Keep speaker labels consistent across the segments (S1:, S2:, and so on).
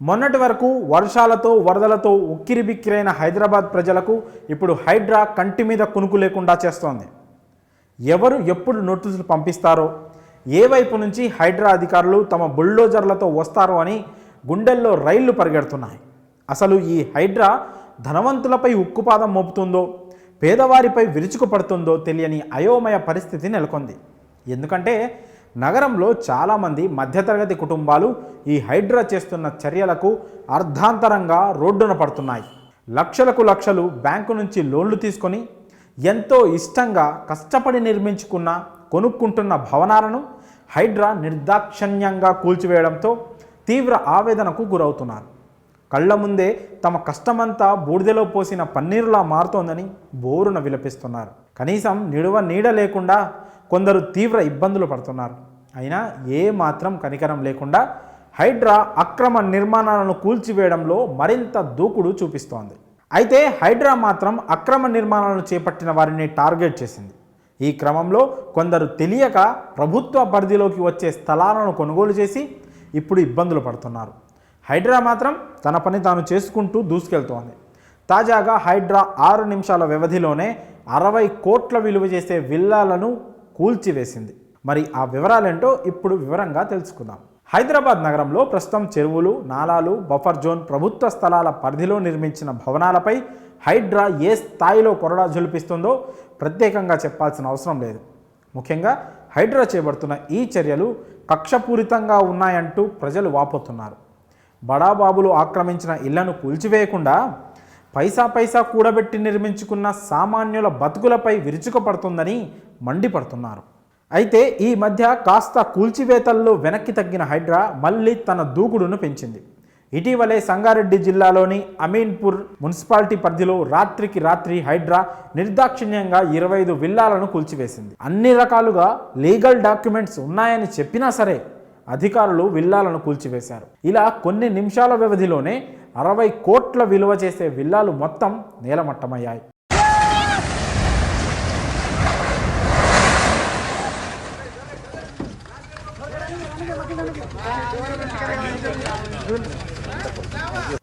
S1: మొన్నటి వరకు వర్షాలతో వరదలతో ఉక్కిరిబిక్కిరైన హైదరాబాద్ ప్రజలకు ఇప్పుడు హైడ్రా కంటి మీద కునుకు లేకుండా చేస్తోంది. ఎవరు ఎప్పుడు నోటీసులు పంపిస్తారో ఏ వైపు నుంచి హైడ్రా అధికారులు తమ బుల్డోజర్లతో వస్తారో అని గుండెల్లో రైళ్ళు పరిగెడుతున్నాయి. అసలు ఈ హైడ్రా ధనవంతులపై ఉక్కుపాదం మోపుతుందో పేదవారిపై విరుచుకుపడుతుందో తెలియని అయోమయ పరిస్థితి నెలకొంది. ఎందుకంటే నగరంలో చాలామంది మధ్యతరగతి కుటుంబాలు ఈ హైడ్రా చేస్తున్న చర్యలకు అర్ధాంతరంగా రోడ్డున పడుతున్నాయి. లక్షలకు లక్షలు బ్యాంకు నుంచి లోన్లు తీసుకొని ఎంతో ఇష్టంగా కష్టపడి నిర్మించుకున్న కొనుక్కుంటున్న భవనాలను హైడ్రా నిర్దాక్షణ్యంగా కూల్చివేయడంతో తీవ్ర ఆవేదనకు గురవుతున్నారు. కళ్ళ ముందే తమ కష్టమంతా బూడిదలో పోసిన పన్నీరులా మారుతోందని బోరున విలపిస్తున్నారు. కనీసం నిడువ నీడ లేకుండా కొందరు తీవ్ర ఇబ్బందులు పడుతున్నారు. అయినా ఏ మాత్రం కనికరం లేకుండా హైడ్రా అక్రమ నిర్మాణాలను కూల్చివేయడంలో మరింత దూకుడు చూపిస్తోంది. అయితే హైడ్రా మాత్రం అక్రమ నిర్మాణాలను చేపట్టిన వారిని టార్గెట్ చేసింది. ఈ క్రమంలో కొందరు తెలియక ప్రభుత్వ పరిధిలోకి వచ్చే స్థలాలను కొనుగోలు చేసి ఇప్పుడు ఇబ్బందులు పడుతున్నారు. హైడ్రా మాత్రం తన పని తాను చేసుకుంటూ దూసుకెళ్తోంది. తాజాగా హైడ్రా ఆరు నిమిషాల వ్యవధిలోనే అరవై కోట్ల విలువ చేసే విల్లాలను కూల్చివేసింది. మరి ఆ వివరాలేంటో ఇప్పుడు వివరంగా తెలుసుకుందాం. హైదరాబాద్ నగరంలో ప్రస్తుతం చెరువులు నాలాలు బఫర్ జోన్ ప్రభుత్వ స్థలాల పరిధిలో నిర్మించిన భవనాలపై హైడ్రా ఏ స్థాయిలో కొరడా జులిపిస్తుందో ప్రత్యేకంగా చెప్పాల్సిన అవసరం లేదు. ముఖ్యంగా హైడ్రా చేపడుతున్న ఈ చర్యలు కక్షపూరితంగా ఉన్నాయంటూ ప్రజలు వాపోతున్నారు. బడాబాబులు ఆక్రమించిన ఇళ్ళను కూల్చివేయకుండా పైసా పైసా కూడబెట్టి నిర్మించుకున్న సామాన్యుల బతుకులపై విరుచుకుపడుతుందని మండిపడుతున్నారు. అయితే ఈ మధ్య కాస్త కూల్చివేతల్లో వెనక్కి తగ్గిన హైడ్రా మళ్ళీ తన దూకుడును పెంచింది. ఇటీవలే సంగారెడ్డి జిల్లాలోని అమీన్పూర్ మున్సిపాలిటీ పరిధిలో రాత్రికి రాత్రి హైడ్రా నిర్దాక్షిణ్యంగా ఇరవై ఐదు విల్లాలను కూల్చివేసింది. అన్ని రకాలుగా లీగల్ డాక్యుమెంట్స్ ఉన్నాయని చెప్పినా సరే అధికారులు విల్లాలను కూల్చివేశారు. ఇలా కొన్ని నిమిషాల వ్యవధిలోనే అరవై కోట్ల విలువ చేసే విల్లాలు మొత్తం నేలమట్టమయ్యాయి.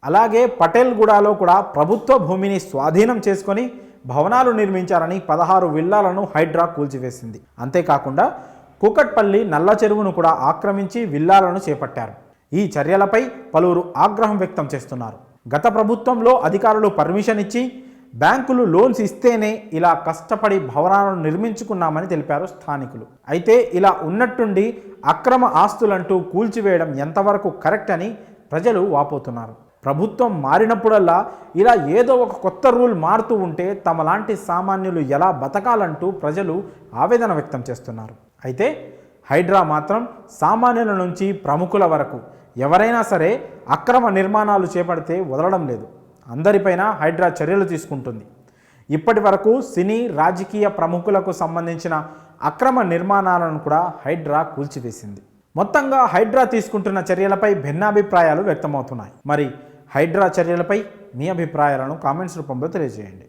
S1: అలాగే పటేల్గూడలో కూడా ప్రభుత్వ భూమిని స్వాధీనం చేసుకొని భవనాలు నిర్మించారని పదహారు విల్లాలను హైడ్రా కూల్చివేసింది. అంతేకాకుండా కూకట్పల్లి నల్ల చెరువును కూడా ఆక్రమించి విల్లాలను చేపట్టారు. ఈ చర్యలపై పలువురు ఆగ్రహం వ్యక్తం చేస్తున్నారు. గత ప్రభుత్వంలో అధికారులు పర్మిషన్ ఇచ్చి బ్యాంకులు లోన్స్ ఇస్తేనే ఇలా కష్టపడి భవనాలను నిర్మించుకున్నామని తెలిపారు స్థానికులు. అయితే ఇలా ఉన్నట్టుండి అక్రమ ఆస్తులంటూ కూల్చివేయడం ఎంతవరకు కరెక్ట్ అని ప్రజలు వాపోతున్నారు. ప్రభుత్వం మారినప్పుడల్లా ఇలా ఏదో ఒక కొత్త రూల్ మారుతూ ఉంటే తమలాంటి సామాన్యులు ఎలా బతకాలంటూ ప్రజలు ఆవేదన వ్యక్తం చేస్తున్నారు. అయితే హైడ్రా మాత్రం సామాన్యుల నుంచి ప్రముఖుల వరకు. ఎవరైనా సరే అక్రమ నిర్మాణాలు చేపడితే వదలడం లేదు. అందరిపైన హైడ్రా చర్యలు తీసుకుంటుంది. ఇప్పటి వరకు సినీ రాజకీయ ప్రముఖులకు సంబంధించిన అక్రమ నిర్మాణాలను కూడా హైడ్రా కూల్చివేసింది. మొత్తంగా హైడ్రా తీసుకుంటున్న చర్యలపై భిన్నాభిప్రాయాలు వ్యక్తమవుతున్నాయి. మరి హైడ్రా చర్యలపై మీ అభిప్రాయాలను కామెంట్స్ రూపంలో తెలియజేయండి.